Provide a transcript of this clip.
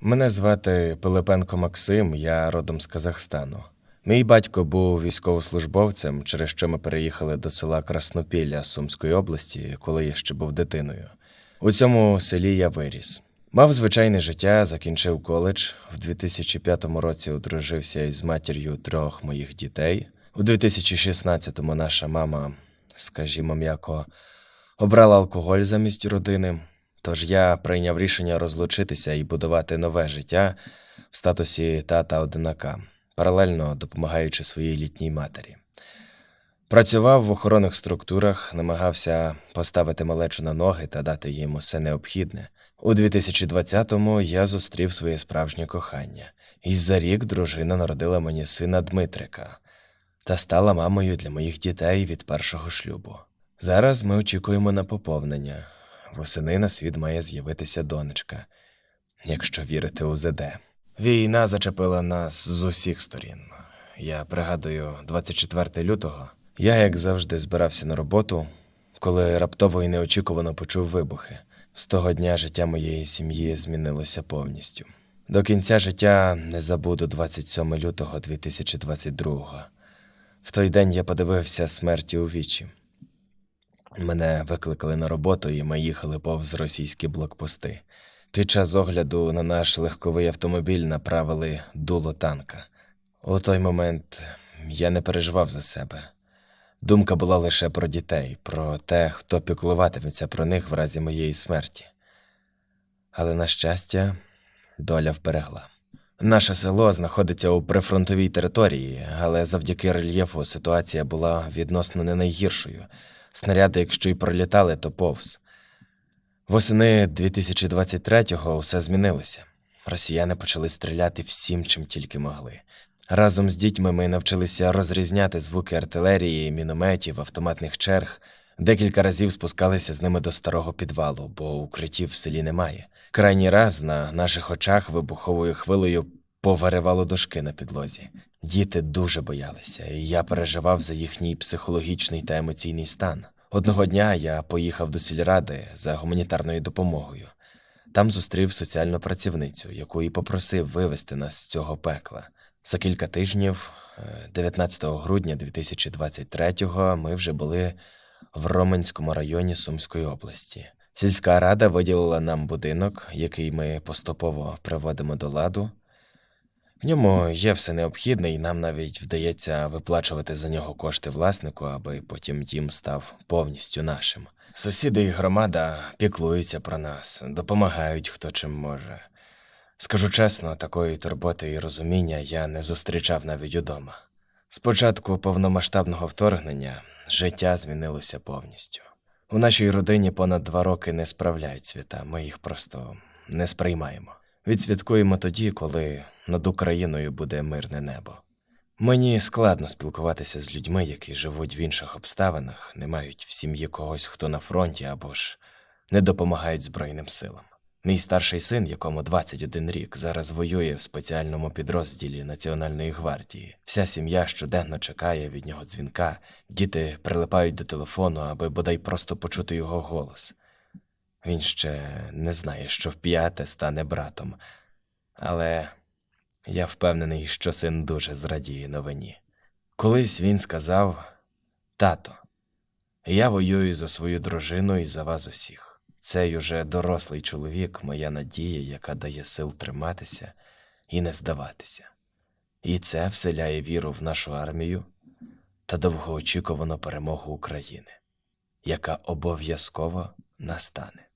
Мене звати Пилипенко Максим, я родом з Казахстану. Мій батько був військовослужбовцем, через що ми переїхали до села Краснопілля Сумської області, коли я ще був дитиною. У цьому селі я виріс. Мав звичайне життя, закінчив коледж. В 2005 році одружився із матір'ю трьох моїх дітей. У 2016-му наша мама, скажімо м'яко, обрала алкоголь замість родини. Тож я прийняв рішення розлучитися і будувати нове життя в статусі тата одинака, паралельно допомагаючи своїй літній матері. Працював в охоронних структурах, намагався поставити малечу на ноги та дати їм усе необхідне. У 2020-му я зустрів своє справжнє кохання, і за рік дружина народила мені сина Дмитрика та стала мамою для моїх дітей від першого шлюбу. Зараз ми очікуємо на поповнення. Восени на світ має з'явитися донечка, якщо вірити у ЗД. Війна зачепила нас з усіх сторін. Я пригадую 24 лютого. Я, як завжди, збирався на роботу, коли раптово і неочікувано почув вибухи. З того дня життя моєї сім'ї змінилося повністю. До кінця життя не забуду 27 лютого 2022. В той день я подивився смерті у вічі. Мене викликали на роботу, і ми їхали повз російські блокпости. Під час огляду на наш легковий автомобіль направили дуло танка. У той момент я не переживав за себе. Думка була лише про дітей, про те, хто піклуватиметься про них в разі моєї смерті. Але, на щастя, доля вперегла. Наше село знаходиться у прифронтовій території, але завдяки рельєфу ситуація була відносно не найгіршою. Снаряди, якщо й пролітали, то повз. Восени 2023-го все змінилося. Росіяни почали стріляти всім, чим тільки могли. Разом з дітьми ми навчилися розрізняти звуки артилерії, мінометів, автоматних черг. Декілька разів спускалися з ними до старого підвалу, бо укриттів в селі немає. Крайній раз на наших очах вибуховою хвилею поваривало дошки на підлозі. Діти дуже боялися, і я переживав за їхній психологічний та емоційний стан. Одного дня я поїхав до сільради за гуманітарною допомогою. Там зустрів соціальну працівницю, яку і попросив вивезти нас з цього пекла. За кілька тижнів, е, 19 грудня 2023-го, ми вже були в Роменському районі Сумської області. Сільська рада виділила нам будинок, який ми поступово приводимо до ладу. В ньому є все необхідне, і нам навіть вдається виплачувати за нього кошти власнику, аби потім дім став повністю нашим. Сусіди і громада піклуються про нас, допомагають хто чим може. Скажу чесно, такої турботи і розуміння я не зустрічав навіть удома. З початку повномасштабного вторгнення життя змінилося повністю. У нашій родині понад два роки не справляють свята, ми їх просто не сприймаємо. Відсвяткуємо тоді, коли над Україною буде мирне небо. Мені складно спілкуватися з людьми, які живуть в інших обставинах, не мають в сім'ї когось, хто на фронті або ж не допомагають Збройним силам. Мій старший син, якому 21 рік, зараз воює в спеціальному підрозділі Національної гвардії. Вся сім'я щоденно чекає від нього дзвінка, діти прилипають до телефону, аби бодай просто почути його голос. Він ще не знає, що вп'яте стане братом, але я впевнений, що син дуже зрадіє новині. Колись він сказав: Тато, я воюю за свою дружину і за вас усіх. Цей уже дорослий чоловік, моя надія, яка дає сил триматися і не здаватися. І це вселяє віру в нашу армію та довгоочікувану перемогу України, яка обов'язково настане.